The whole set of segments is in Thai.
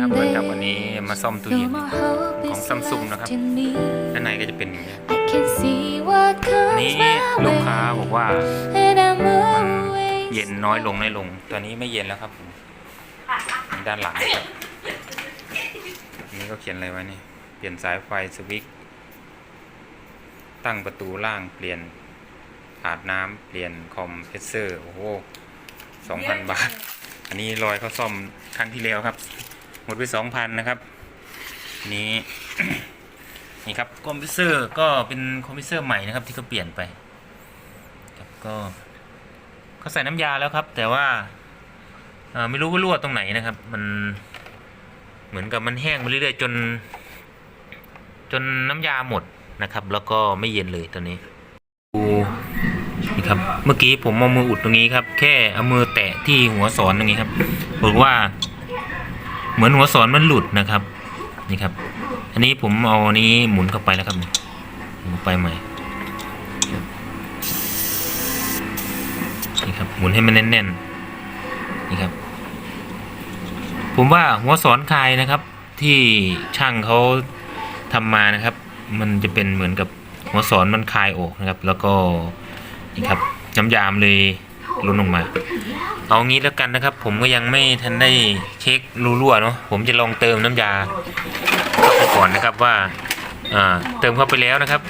ครับ When เหมือน they กับวันนี้มาซ่อมตู้เย็ no น more hope ของ is ซัมซุงนะครับ left in me ด้านในก็จะเป็นอย่างนี้ I can see what อัน comes นี้ my ลูกค้า way บอกว่า and I'm มัน always เย็นน้อยลงน้อยลง ตอนนี้ไม่เย็นแล้วครับผมนี่ด้านหลังนะครับอันนี่ก็เขียนอะไรไว้นี่ เปลี่ยนสายไฟสวิตช์ตั้งประตูล่างเปลี่ยนอาบน้ำเปลี่ยนคอมเพรสเซอร์ โอ้โหสองพันบาท อันนี้รอยเขาซ่อมครั้งที่แล้วครับ หมดไปสองพันนะครับ นี้ นี่ครับคอมพิวเซอร์ก็เป็นคอมพิวเซอร์ใหม่นะครับ ที่เขาเปลี่ยนไปครับก็เขาใส่น้ำยาแล้วครับ แต่ว่าไม่รู้ว่ารั่วตรงไหนนะครับ มันเหมือนกับมันแห้งไปเรื่อยๆจน จนน้ำยาหมดนะครับ แล้วก็ไม่เย็นเลยตอนนี้ดูนี่ครับ เมื่อกี้ผมเอามืออุดตรงนี้ครับ แค่เอามือแตะที่หัวสอนตรงนี้ครับบอกว่า เหมือนหัวสอนมันหลุดนะครับนี่ครับ อันนี้ผมเอาอันนี้หมุนเข้าไปแล้วครับหมุนไปใหม่นี่ครับหมุนให้มันแน่นๆนี่ครับ ผมว่าหัวสอนคายนะครับ ที่ช่างเขาทำมานะครับ มันจะเป็นเหมือนกับหัวสอนมันคายออกนะครับ แล้วก็นี่ครับน้ำยามเลย ล้นออกมา เอางี้แล้วกันนะครับ ผมก็ยังไม่ทันได้เช็ครูรั่วเนาะผมจะลองเติมน้ำยาเข้าไปก่อนนะครับว่าเติมเข้าไปแล้วนะครับ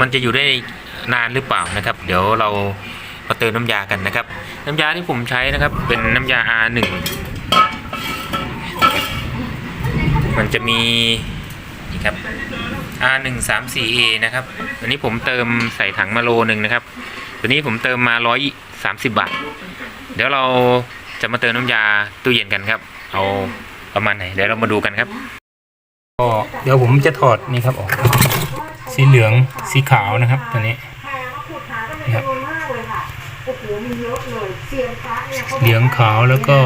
มันจะอยู่ได้นานหรือเปล่านะครับ เดี๋ยวเรามาเติมน้ำยากันนะครับ น้ำยาที่ผมใช้นะครับ เป็นน้ำยา R1 มันจะมีนี่ครับ R134A นะครับ อันนี้ผมเติมใส่ถังมาโลหนึ่งนะครับ ตัวนี้ผมเติมมา130บบาท เดี๋ยวเราจะมาเติมน้ำยาตู้เย็นกันครับ เอาประมาณไหน เดี๋ยวเรามาดูกันครับก็เดี๋ยวผมจะถอดนี่ครับออก สีเหลืองสีขาวนะครับ ตัวนี้นเป็นจำนวนมากเลยค่ะโอ้โหมีเยอะเลยเซียนพระเนี่ยเขาบอกเหลืองขาวแล้วก็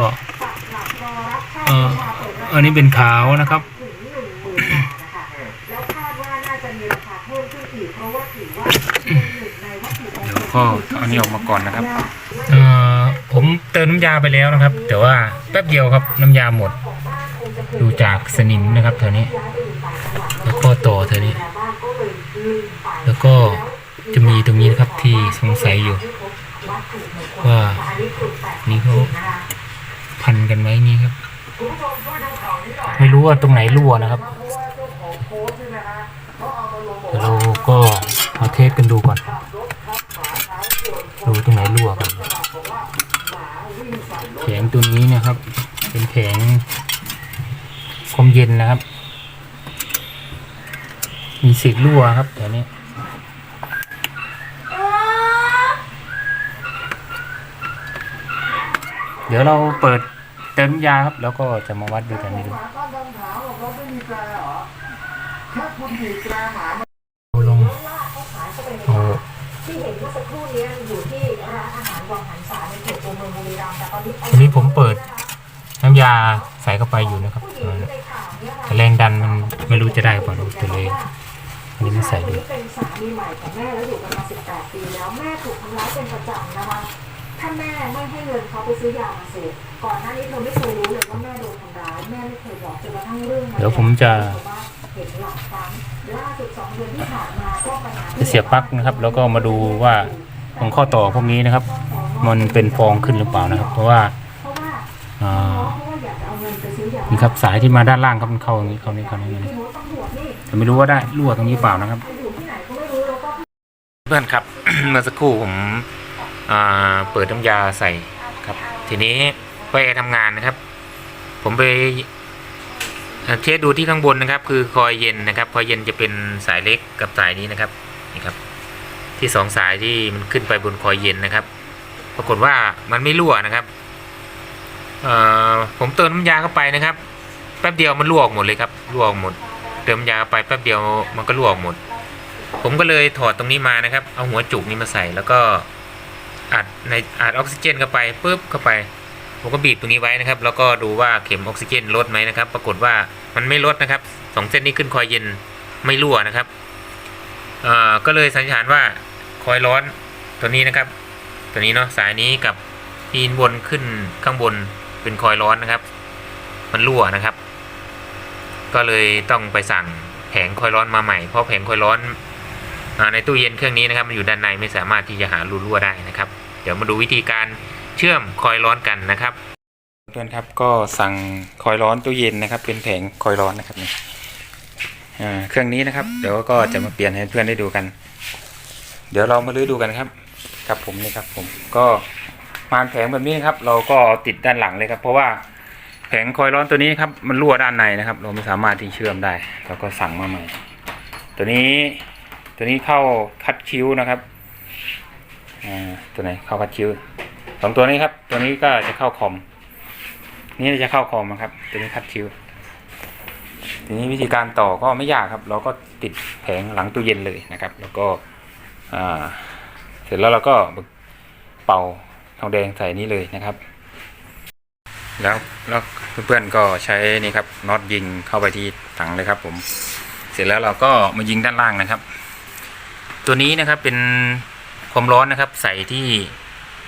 ปักหลักรอรับเออมาเปิดร้านอันนี้เป็นขาวนะครับแล้วคาดว่าน่าจะมีราคาเพิ่มขึ้นอีกเพราะว่าถือว่า ก็เอาอันนี้ออกมาก่อนนะครับ เอ่อผมเติมน้ำยาไปแล้วนะครับ แต่ว่าแป๊บเดียวครับน้ำยาหมด ดูจากสนิมนะครับเท่านี้ แล้วก็ต่อเท่านี้ แล้วก็จะมีตรงนี้นะครับที่สงสัยอยู่ ว่านี่เขาพันกันไว้นี่ครับ ไม่รู้ว่าตรงไหนรั่วนะครับเดี๋ยวเราก็มาเทสกันดูก่อน ดูตรงไหนรั่วกันแผงตัวนี้นะครับ เป็นแผงความเย็นนะครับ มีสิทธิ์รั่วครับแถวนี้เดี๋ยวเราเปิดเติมยาครับ แล้วก็จะมาวัดดูกันนี้ดู ที่เห็นเมื่อสักครู่นี้อยู่ที่ร้านอาหารวังหันษาในเขตตัวเมืองบุรีรัมย์แต่ตอนนี้ทีนี้ผมเปิดน้ำยาใส่เข้าไปอยู่นะครับผู้หญิงที่ในข่าวเนี่ยค่ะแต่แรงดันมันไม่รู้จะได้เปล่าดูตัวเลยอันนี้ไม่ใส่คนดูนี้เป็นสามีใหม่ของแม่แล้วอยู่กันมา18ปีแล้วแม่ถูกทำร้ายเป็นประจำนะคะถ้าแม่ไม่ให้เงินเขาไปซื้อยามาเสพก่อนหน้านี้เธอไม่เคยรู้เลยว่าแม่โดนทำร้ายแม่ไม่เคยบอกจนกระทั่งเรื่องนเดี๋ยวผมจะเห็นหลายครั้งล่าสุดสอง เดือนที่ผ่านมาก็ปัญหาจะเสียบปลั๊กนะครับ แล้วก็มาดูว่าตรงข้อต่อพวกนี้นะครับ มันเป็นฟองขึ้นหรือเปล่านะครับ เพราะว่าเพราะว่าอ่าเพราะว่าอยากจะเอาเงินไปซื้อยานี่ครับสายที่มาด้านล่างครับมันเข้าอย่างนี้เข้านี้เข้านี้เข้านี้คือรถตำรวจนี่แต่ไม่รู้ว่าได้รั่วตรงนี้เปล่านะครับไปอยู่ที่ไหนก็ไม่รู้แล้วก็เพื่อนครับเมื่อสักครู่ผมอ่าเปิดน้ำยาใส่ครับ ทีนี้ไปทำงานนะครับ ผมไป เอ่อเช็คดูที่ข้างบนนะครับ คือคอยเย็นนะครับ คอยเย็นจะเป็นสายเล็กกับสายนี้นะครับนี่ครับ ที่สองสายที่มันขึ้นไปบนคอยเย็นนะครับ ปรากฏว่ามันไม่รั่วนะครับผมเติมน้ำยาเข้าไปนะครับ แป๊บเดียวมันรั่วออกหมดเลยครับรั่วออกหมด เติมยเข้าไปแป๊บเดียวมันก็รั่วออกหมด ผมก็เลยถอดตรงนี้มานะครับ เอาหัวจุกนี้มาใส่แล้วก็อัดในอัดออกซิเจนเข้าไปปุ๊บเข้าไป ผมก็บีบตรงนี้ไว้นะครับ แล้วก็ดูว่าเข็มออกซิเจนลดไหมนะครับ ปรากฏว่ามันไม่ลดนะครับสองเส้นนี้ขึ้นคอยเย็นไม่รั่วนะครับก็เลยสันนิษฐานว่าคอยร้อนตัวนี้นะครับ ตัวนี้เนาะสายนี้กับที่วนขึ้นข้างบนเป็นคอยร้อนนะครับ มันรั่วนะครับ ก็เลยต้องไปสั่งแผงคอยร้อนมาใหม่เพราะแผงคอยร้อนอในตู้เย็นเครื่องนี้นะครับมันอยู่ด้านในไม่สามารถที่จะหารูรั่วได้นะครับ เดี๋ยวมาดูวิธีการ เชื่อมคอยร้อนกันนะครับเพื่อนครับก็สั่งคอยร้อนตู้เย็นนะครับ เป็นแผงคอยร้อนนะครับนี่เครื่องนี้นะครับ เดี๋ยวก็จะมาเปลี่ยนให้เพื่อนได้ดูกัน เดี๋ยวเรามาลื้อดูกันครับครับผมนี่ครับ ผมก็มานแผงแบบนี้นะครับ เราก็ติดด้านหลังเลยครับ เพราะว่าแผงคอยร้อนตัวนี้ครับมันรั่วด้านในนะครับ เราไม่สามารถที่เชื่อมได้เราก็สั่งมาใหม่ ตัวนี้ตัวนี้เข้าคัดคิ้วนะครับอ่าตัวไหนเข้าคัดคิ้ว สองตัวนี้ครับ ตัวนี้ก็จะเข้าคอม นี่จะเข้าคอมนะครับตัวนี้คัดคิวทีนี้วิธีการต่อก็ไม่ยากครับ เราก็ติดแผงหลังตู้เย็นเลยนะครับ แล้วก็เสร็จแล้วเราก็เป่าทองแดงใส่นี้เลยนะครับ แล้วแล้วเพื่อนๆก็ใช้นี่ครับน็อตยิงเข้าไปที่ถังเลยครับ ผม เสร็จแล้วเราก็มายิงด้านล่างนะครับ ตัวนี้นะครับเป็นความร้อนนะครับ ใส่ที่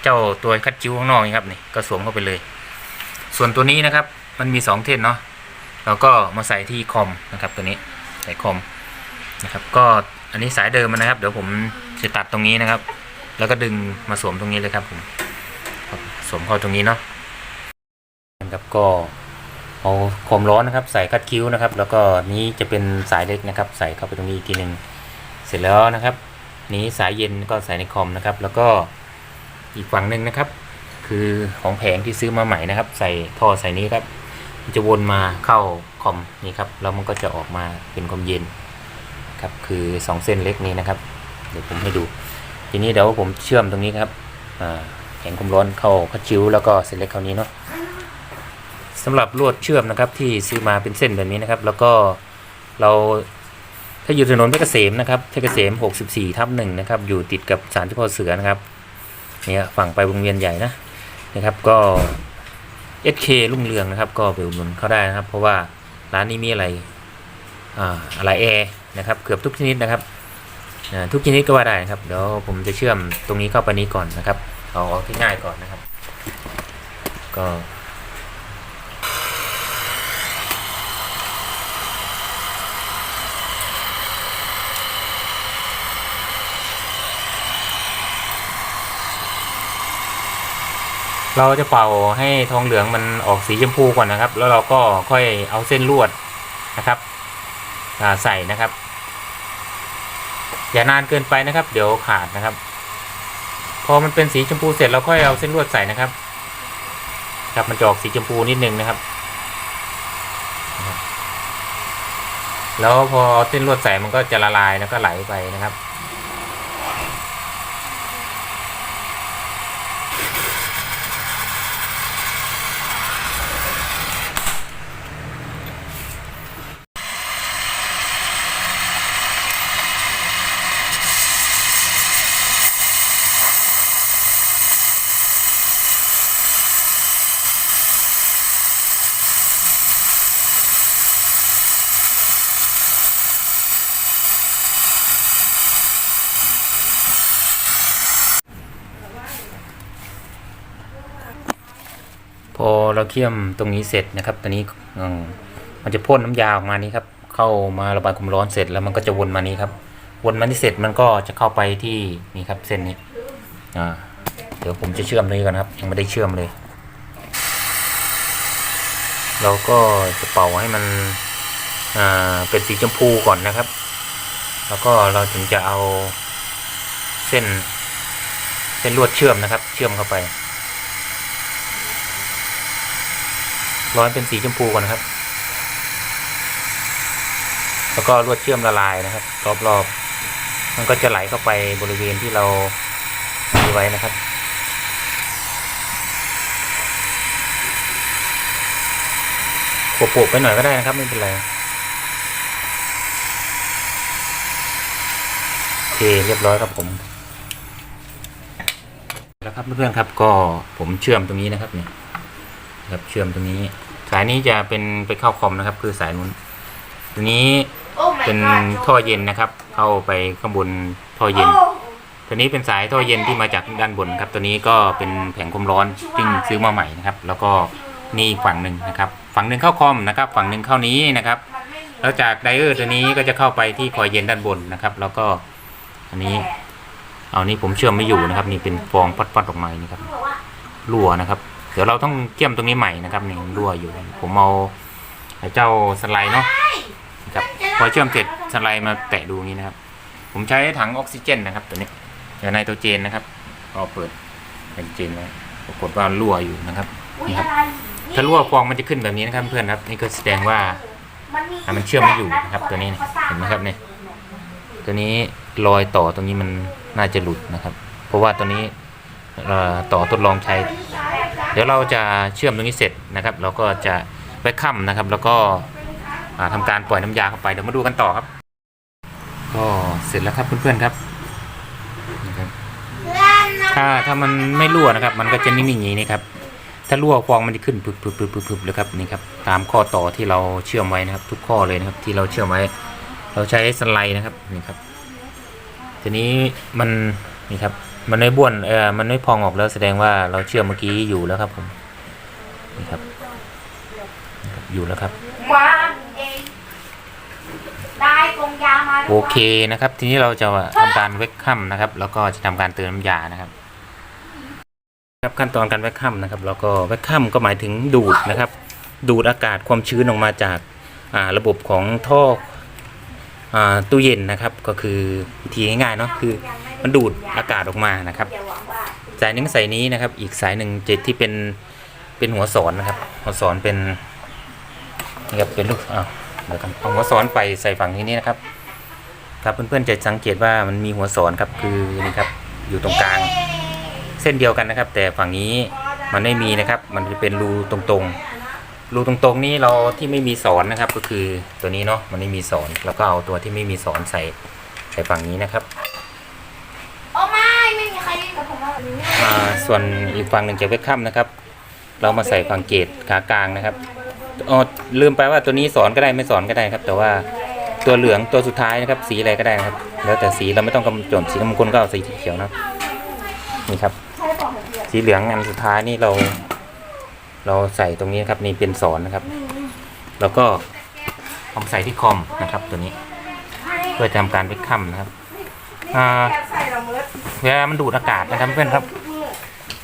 เจ้าตัวคัดจิ้วข้างนอกนี่ครับนี่ก็สวมเข้าไปเลย ส่วนตัวนี้นะครับ มันมีสองเส้นเนาะเราก็มาใส่ที่คอมนะครับ ตัวนี้ใส่คอมนะครับ ก็อันนี้สายเดิมนะครับ เดี๋ยวผมจะตัดตรงนี้นะครับ แล้วก็ดึงมาสวมตรงนี้เลยครับผมสวมเข้าตรงนี้เนาะนะครับก็เอาความร้อนนะครับ ใส่คัดคิ้วนะครับ แล้วก็นี้จะเป็นสายเล็กนะครับ ใส่เข้าไปตรงนี้อีกทีหนึ่งเสร็จแล้วนะครับ นี้สายเย็นก็ใส่ในคอมนะครับ แล้วก็ อีกฝั่งหนึ่งนะครับ คือของแผงที่ซื้อมาใหม่นะครับ ใส่ท่อใส่นี้ครับมันจะวนมาเข้าคอมนี่ครับแล้วมันก็จะออกมาเป็นความเย็นครับคือสองเส้นเล็กนี้นะครับ เดี๋ยวผมให้ดู ทีนี้เดี๋ยวผมเชื่อมตรงนี้ครับแผงความร้อนเข้าคัดชิ้วแล้วก็เส้นเล็กเข้านี้เนาะสำหรับลวดเชื่อมนะครับที่ซื้อมาเป็นเส้นแบบนี้นะครับ แล้วก็เราถ้าอยู่ถนนเพชรเกษมนะครับเพชรเกษม 64ทับหนึ่งนะครับ อยู่ติดกับศาลเจ้าพ่อเสือนะครับ นี่ยฝั่งไปวงเวียนใหญ่นะนะครับก็ SK รุ่งเรืองนะครับ ก็ไปอุดหนุนเขาได้นะครับ เพราะว่าร้านนี้มีอะไรอ่าอะไรแอร์นะครับเกือบทุกชนิดนะครับทุกชนิดก็ว่าได้นะครับเดี๋ยวผมจะเชื่อมตรงนี้เข้าไปนี้ก่อนนะครับเอาเอาที่ง่ายก่อนนะครับ ก็ เราจะเป่าให้ทองเหลืองมันออกสีชมพูก่อนนะครับ แล้วเราก็ค่อยเอาเส้นลวดนะครับใส่นะครับ อย่านานเกินไปนะครับ เดี๋ยวขาดนะครับ พอมันเป็นสีชมพูเสร็จเราค่อยเอาเส้นลวดใส่นะครับ ครับมันจะออกสีชมพูนิดนึงนะครับ แล้วพอเอาเส้นลวดใส่มันก็จะละลายแล้วก็ไหลไปนะครับ พอ เราเคี่ยมตรงนี้เสร็จนะครับตอนนี้มันจะพ่นน้ำยาออกมานี้ครับ เข้ามาระบายความร้อนเสร็จแล้วมันก็จะวนมานี้ครับ วนมาที่เสร็จมันก็จะเข้าไปที่นี่ครับเส้นนี้อ่าเดี๋ยวผมจะเชื่อมตรงนี้ก่อนครับ ยังไม่ได้เชื่อมเลย เราก็จะเป่าให้มันอ่าเป็นสีชมพูก่อนนะครับ แล้วก็เราถึงจะเอาเส้น เส้นลวดเชื่อมนะครับ เชื่อมเข้าไป ร้อนเป็นสีชมพูก่อนนะครับ แล้วก็ลวดเชื่อมละลายนะครับ รอบๆ มันก็จะไหลเข้าไปบริเวณที่เรามีไว้นะครับโปะๆไปหน่อยก็ได้นะครับไม่เป็นไรโอเคเรียบร้อยครับผม แล้วครับเพื่อนๆครับก็ผมเชื่อมตรงนี้นะครับเนี่ย ครับเชื่อมตรงนี้ สายนี้จะเป็นไปเข้าคอมนะครับ คือสายนู้นตัวนี้เป็นท่อเย็นนะครับ เข้าไปข้างบนท่อเย็นตัวนี้เป็นสายท่อเย็นที่มาจากด้านบนครับ ตัวนี้ก็เป็นแผงความร้อนซึ่งซื้อมาใหม่นะครับ แล้วก็นี่อีกฝั่งหนึ่งนะครับ ฝั่งหนึ่งเข้าคอมนะครับ ฝั่งหนึ่งเข้านี้นะครับ แล้วจากไดเออร์ตัวนี้ก็จะเข้าไปที่คอยเย็นด้านบนนะครับ แล้วก็อันนี้ เอานี่ผมเชื่อมไม่อยู่นะครับ นี่เป็นฟองปัดๆออกมานี่ครับรั่วนะครับ เดี๋ยวเราต้องเชื่อมตรงนี้ใหม่นะครับนี่รั่วอยู่ ผมเอาไอ้เจ้าสไลด์เนาะนะครับพอเชื่อมเสร็จสไลด์มาแตะดูอย่างนี้นะครับ ผมใช้ถังออกซิเจนนะครับตัวนี้เดี๋ยวไนโตรเจนนะครับก็เปิดไนโตรเจนไว้ปรากฏว่ารั่วอยู่นะครับนี่ครับถ้ารั่วฟองมันจะขึ้นแบบนี้นะครับเพื่อนครับนี่ก็แสดงว่าอะมันเชื่อมไม่อยู่นะครับตัวนี้เนี่ยเห็นไหมครับเนี่ยตัวนี้รอยต่อตรงนี้มันน่าจะหลุดนะครับ เพราะว่าตัวนี้เอ่อ ต่อทดลองใช้ เดี๋ยวเราจะเชื่อมตรงนี้เสร็จนะครับ เราก็จะไปค้ำนะครับ แล้วก็อ่าทำการปล่อยน้ำยาเข้าไปเดี๋ยวมาดูกันต่อครับ ก็เสร็จแล้วครับเพื่อนๆครับนะครับถ้าถ้ามันไม่รั่วนะครับ มันก็จะนิ่งๆอย่างนี้นะครับ ถ้ารั่วฟองมันจะขึ้นพึบพึบพึบพึบพึบเลยครับนี่ครับตามข้อต่อที่เราเชื่อมไว้นะครับ ทุกข้อเลยนะครับ ที่เราเชื่อมไว้ เราใช้สไลด์นะครับนี่ครับ ทีนี้มันนี่ครับ มันไม่บ้วนเออมันไม่พองออกแล้วแสดงว่าเราเชื่อมเมื่อกี้อยู่แล้วครับผมนี่ครับนี่ครับอยู่แล้วครับวางเองได้กรงยามาโอเคนะครับ ทีนี้เราจะทำการเวกคัมนะครับ แล้วก็จะทำการเติมน้ำยานะครับครับขั้นตอนการเวกคัมนะครับ แล้วก็เวกคัมก็หมายถึงดูดนะครับ ดูดอากาศความชื้นออกมาจากอ่าระบบของท่ออ่าตู้เย็นนะครับ ก็คือวิธีง่ายๆเนาะคือ มันดูดอากาศออกมานะครับ สายหนึ่งสายนี้นะครับ อีกสายหนึ่งเจ็ดที่เป็นเป็นหัวสอนนะครับ หัวสอนเป็นนี่ครับเป็นลูกอ้าวเดี๋ยวกันเอาหัวสอนไปใส่ฝั่งที่นี้นะครับ ครับเพื่อนๆจะสังเกตว่ามันมีหัวสอนครับคือนี่ครับอยู่ตรงกลาง เส้นเดียวกันนะครับ แต่ฝั่งนี้มันไม่มีนะครับ มันจะเป็นรูตรงๆ รูตรงๆ นี้เราที่ไม่มีสอนนะครับ ก็คือตัวนี้เนาะมันไม่มีสอนแล้วก็เอาตัวที่ไม่มีสอนใส่ใส่ฝั่งนี้นะครับ ส่วนอีกฝั่งหนึ่งจะเวทคัมนะครับ เรามาใส่ฝั่งเกตขากลางนะครับอ๋อลืมไปว่าตัวนี้สอนก็ได้ไม่สอนก็ได้ครับ แต่ว่าตัวเหลืองตัวสุดท้ายนะครับ สีอะไรก็ได้นะครับ แล้วแต่สีเราไม่ต้องกำจนสีมงคลก็เอาสีเขียวนะนี่ครับ สีเหลืองอันสุดท้ายนี่เรา เราใส่ตรงนี้ครับนี่เป็นสอนนะครับ แล้วก็เอามใส่ที่คอมนะครับ ตัวนี้ เพื่อทำการเวทคัมนะครับเวลามันดูดอากาศนะครับเพื่อนครับ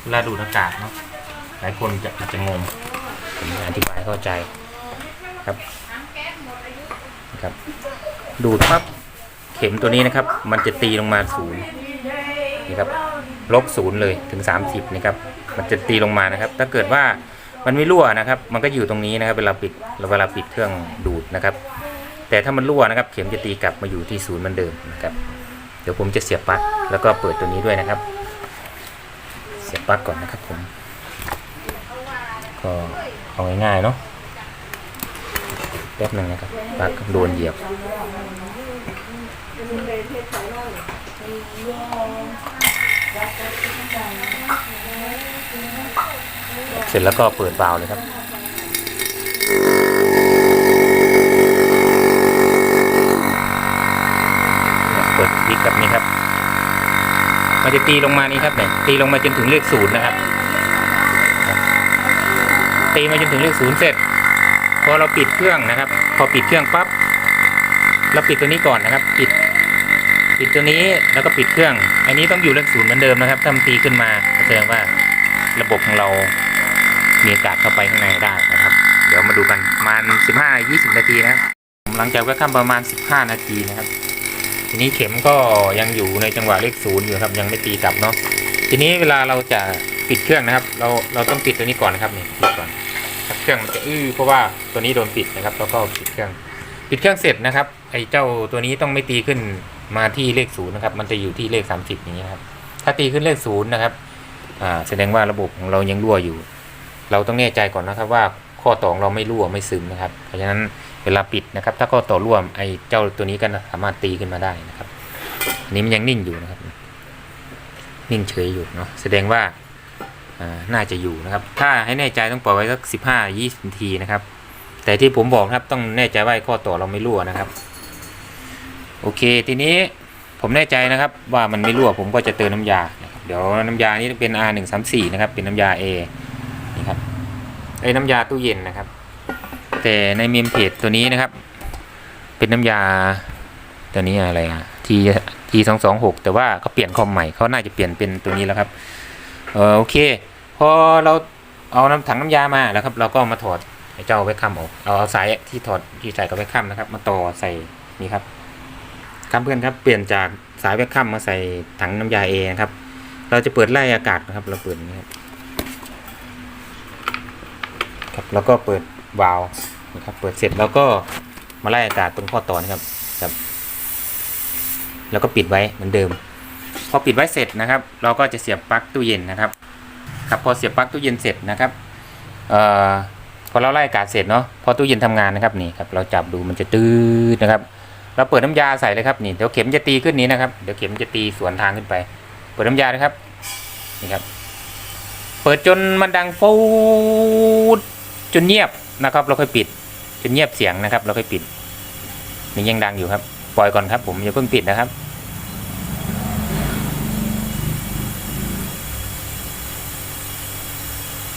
เวลาดูดอากาศเนาะหลายคนจะอาจจะงงผมอธิบายเข้าใจครับครับ ดูดปั๊บเข็มตัวนี้นะครับ มันจะตีลงมาศูนย์นี่ครับลบศูนย์เลยถึง 30นะครับมันจะตีลงมานะครับ ถ้าเกิดว่ามันไม่รั่วนะครับ มันก็อยู่ตรงนี้นะครับ เวลาปิดเวลาปิดเครื่องดูดนะครับ แต่ถ้ามันรั่วนะครับ เข็มจะตีกลับมาอยู่ที่ศูนย์เหมือนเดิมนะครับ เดี๋ยวผมจะเสียบปลั๊กแล้วก็เปิดตัวนี้ด้วยนะครับ สียบปลั๊กก่อนนะครับผม ก็เอาง่ายๆเนาะแป๊บหนึ่งนะครับปลั๊กโดนเหยียบเสร็จแล้วก็เปิดวาล์วเลยครับเปิดพลิกแบบนี้ครับ มันจะตีลงมานี่ครับเนี่ยตีลงมาจนถึงเลขศูนย์นะครับ ตีมาจนถึงเลขศูนย์เสร็จ พอเราปิดเครื่องนะครับ พอปิดเครื่องปั๊บเราปิดตัวนี้ก่อนนะครับ ปิด ปิดตัวนี้แล้วก็ปิดเครื่อง อันนี้ต้องอยู่เลขศูนย์เหมือนเดิมนะครับถ้ามันตีขึ้นมาก็แสดงว่าระบบของเรามีอากาศเข้าไปข้างในได้นะครับ เดี๋ยวมาดูกันประมาณ 15 20 นาทีนะครับหลังจากก็ทำประมาณ 15 นาทีนะครับ ทีนี้เข็มก็ยังอยู่ในจังหวะเลขศูนย์อยู่ครับ ยังไม่ตีกลับเนาะทีนี้เวลาเราจะปิดเครื่องนะครับ เราเราต้องปิดตัวนี้ก่อนนะครับนี่ปิดก่อนเครื่องมันจะอื้อเพราะว่าตัวนี้โดนปิดนะครับ แล้วก็ปิดเครื่องปิดเครื่องเสร็จนะครับ ไอ้เจ้าตัวนี้ต้องไม่ตีขึ้นมาที่เลขศูนย์นะครับ มันจะอยู่ที่เลข30อย่างนี้นครับ ถ้าตีขึ้นเลขศูนย์นะครับ อ่า แสดงว่าระบบของเรายังรั่วอยู่ เราต้องแน่ใจก่อนนะครับว่าข้อต่อของเราไม่รั่วไม่ซึมนะครับ เพราะฉะนั้น วลาปิดนะครับ ถ้าข้อต่อร่วมไอ้เจ้าตัวนี้ก็สามารถตีขึ้นมาได้นะครับอันนี้มันยังนิ่งอยู่นะครับ นิ่งเฉยอยู่เนาะแสดงว่าน่าจะอยู่นะครับ ถ้าให้แน่ใจต้องปล่อยไว้สักสิบห้ายี่สิบนาทีนะครับ แต่ที่ผมบอกนะครับต้องแน่ใจว่าข้อต่อเราไม่รั่วนะครับ โอเค ทีนี้ผมแน่ใจนะครับ ว่ามันไม่รั่วผมก็จะเติมน้ำยานะครับเดี๋ยวน้ำยานี้เป็น R 1 3 4นะครับ เป็นน้ำยา A นี่ครับไอ้น้ำยาตู้เย็นนะครับ แต่ในเมมเพจตัวนี้นะครับ เป็นน้ำยา ตัวนี้อะไรอะทีทีสองสองหกแต่ว่าเขาเปลี่ยนคอมใหม่เขาน่าจะเปลี่ยนเป็นตัวนี้แล้วครับเออโอเค พอเราเอาน้ำถังน้ำยามาแล้วครับ เราก็มาถอดเจ้าไว้ค้ำออกเอาเอาสายที่ถอดที่ใส่กับไว้ค้ำนะครับ มาต่อใส่นี่ครับครับเพื่อนครับเปลี่ยนจากสายไว้ค้ำมาใส่ถังน้ำยาเอนะครับ เราจะเปิดไล่อากาศนะครับ เราเปิดนี้ครับครับแล้วก็เปิดวาล์ว นะครับ เปิดเสร็จแล้วก็มาไล่อากาศตรงข้อต่อนะครับครับ แล้วก็ปิดไว้เหมือนเดิม พอปิดไว้เสร็จนะครับ เราก็จะเสียบปลั๊กตู้เย็นนะครับ ครับพอเสียบปลั๊กตู้เย็นเสร็จนะครับเอ่อพอเราไล่อากาศเสร็จเนาะพอตู้เย็นทำงานนะครับนี่ครับเราจับดูมันจะตื้อนะครับ เราเปิดน้ำยาใส่เลยครับนี่เดี๋ยวเข็มจะตีขึ้นนี้นะครับเดี๋ยวเข็มจะตีสวนทางขึ้นไป เปิดน้ำยานะครับนี่ครับ เปิดจนมันดังฟูดจนเงียบนะครับ เราค่อยปิด จนเงียบเสียงนะครับ เราค่อยปิดนี่ยังดังอยู่ครับ ปล่อยก่อนครับ ผมอย่าเพิ่งปิดนะครับ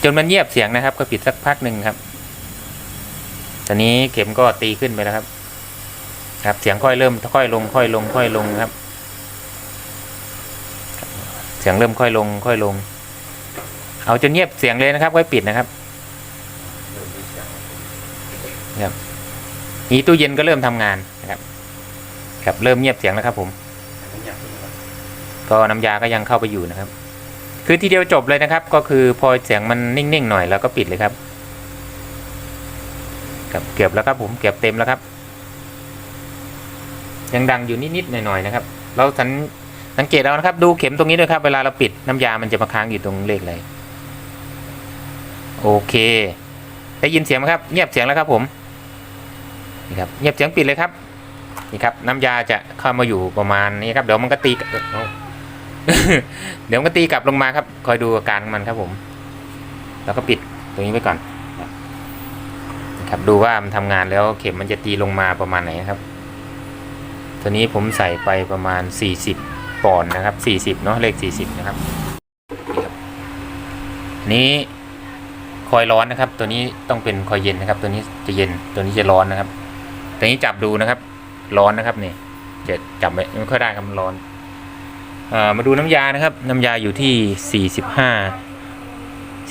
จนมันเงียบเสียงนะครับ ก็ปิดสักพักหนึ่งครับ ตอนนี้เข็มก็ตีขึ้นไปแล้วครับ ครับ เสียงค่อยเริ่มค่อยลง ค่อยลง ค่อยลงครับ เสียงเริ่มค่อยลง ค่อยลง เอาจนเงียบเสียงเลยนะครับค่อยปิดนะครับ ครับนี้ตู้เย็นก็เริ่มทำงานนะครับ ครับเริ่มเงียบเสียงแล้วครับ ผมก็น้ำยาก็ยังเข้าไปอยู่นะครับ คือทีเดียวจบเลยนะครับ ก็คือพอเสียงมันนิ่งๆหน่อยแล้วก็ปิดเลยครับครับเกือบแล้วครับ ผมเกือบเต็มแล้วครับ ยังดังอยู่นิดๆหน่อยๆนะครับ เราสังสังเกตเอานะครับ ดูเข็มตรงนี้ด้วยครับ เวลาเราปิดน้ำยามันจะมาค้างอยู่ตรงเลขอะไรโอเค ได้ยินเสียงไหมครับ เงียบเสียงแล้วครับผม นี่ครับเงียบเสียงปิดเลยครับนี่ครับน้ำยาจะเข้ามาอยู่ประมาณนี้ครับเดี๋ยวมันก็ตีเดี๋ยวมันก็ตีกลับลงมาครับ คอยดูอาการมันครับผม แล้วก็ปิดตรงนี้ไว้ก่อนนะครับดูว่ามันทำงานแล้วเข็มมันจะตีลงมาประมาณไหนครับตัวนี้ผมใส่ไปประมาณ 40ปอนด์นะครับ40เนาะเลข 40 นะครับนี่ครับนนี้คอยร้อนนะครับ ตัวนี้ต้องเป็นคอยเย็นนะครับ ตัวนี้จะเย็นตัวนี้จะร้อนนะครับ ตัวนี้จับดูนะครับ ร้อนนะครับนี่จะจับไม่ค่อยได้ครับมันร้อนเออมาดูน้ำยานะครับ น้ำยาอยู่ที่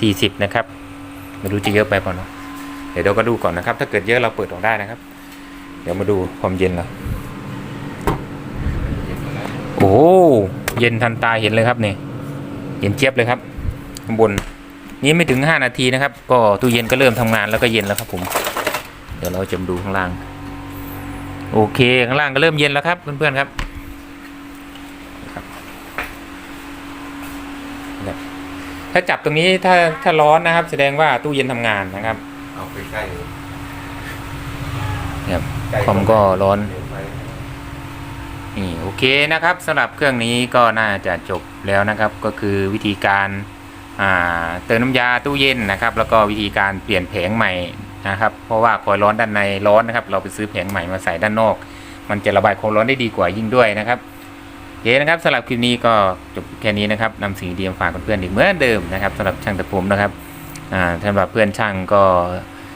45 40 นะครับ ไม่รู้จะเยอะไปเปล่าเนาะเดี๋ยวเราก็ดูก่อนนะครับ ถ้าเกิดเยอะเราเปิดออกได้นะครับ เดี๋ยวมาดูความเย็นเราโอ้เย็นทันตาเห็นเลยครับนี่เย็นเจี๊ยบเลยครับข้างบนนี้ไม่ถึง 5 นาทีนะครับ ก็ตู้เย็นก็เริ่มทำงานแล้วก็เย็นแล้วครับผม เดี๋ยวเราจะมาดูข้างล่าง โอเค ข้างล่างก็เริ่มเย็นแล้วครับเพื่อนๆครับถ้าจับตรงนี้ถ้าถ้าร้อนนะครับ แสดงว่าตู้เย็นทำงานนะครับ เอาไปใกล้ครับใกล้คอมก็ร้อนเดี๋ยวไปนี่โอเคนะครับสำหรับเครื่องนี้ก็น่าจะจบแล้วนะครับ ก็คือวิธีการอ่าเติมน้ำยาตู้เย็นนะครับ แล้วก็วิธีการเปลี่ยนแผงใหม่ นะครับ เพราะว่าคอยร้อนด้านในร้อนนะครับ เราไปซื้อแผงใหม่มาใส่ด้านนอก มันจะระบายความร้อนได้ดีกว่ายิ่งด้วยนะครับโอเคนะครับสำหรับคลิปนี้ก็จบแค่นี้นะครับนำสิ่งดีมาฝากเพื่อนๆอีกเหมือนเดิมนะครับสำหรับช่างตะปุ่มนะครับสำหรับเพื่อนช่างก็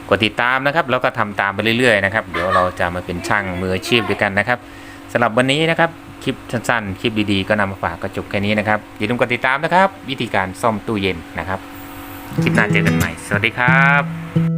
กดติดตามนะครับ แล้วก็ทำตามไปเรื่อยๆนะครับเดี๋ยวเราจะมาเป็นช่างมืออาชีพด้วยกันนะครับสำหรับวันนี้นะครับคลิปสั้นๆ คลิปดีๆ ก็นำมาฝากก็จบแค่นี้นะครับอย่าลืมกดติดตามนะครับ วิธีการซ่อมตู้เย็นนะครับคลิปหน้าเจอกันใหม่ สวัสดีครับ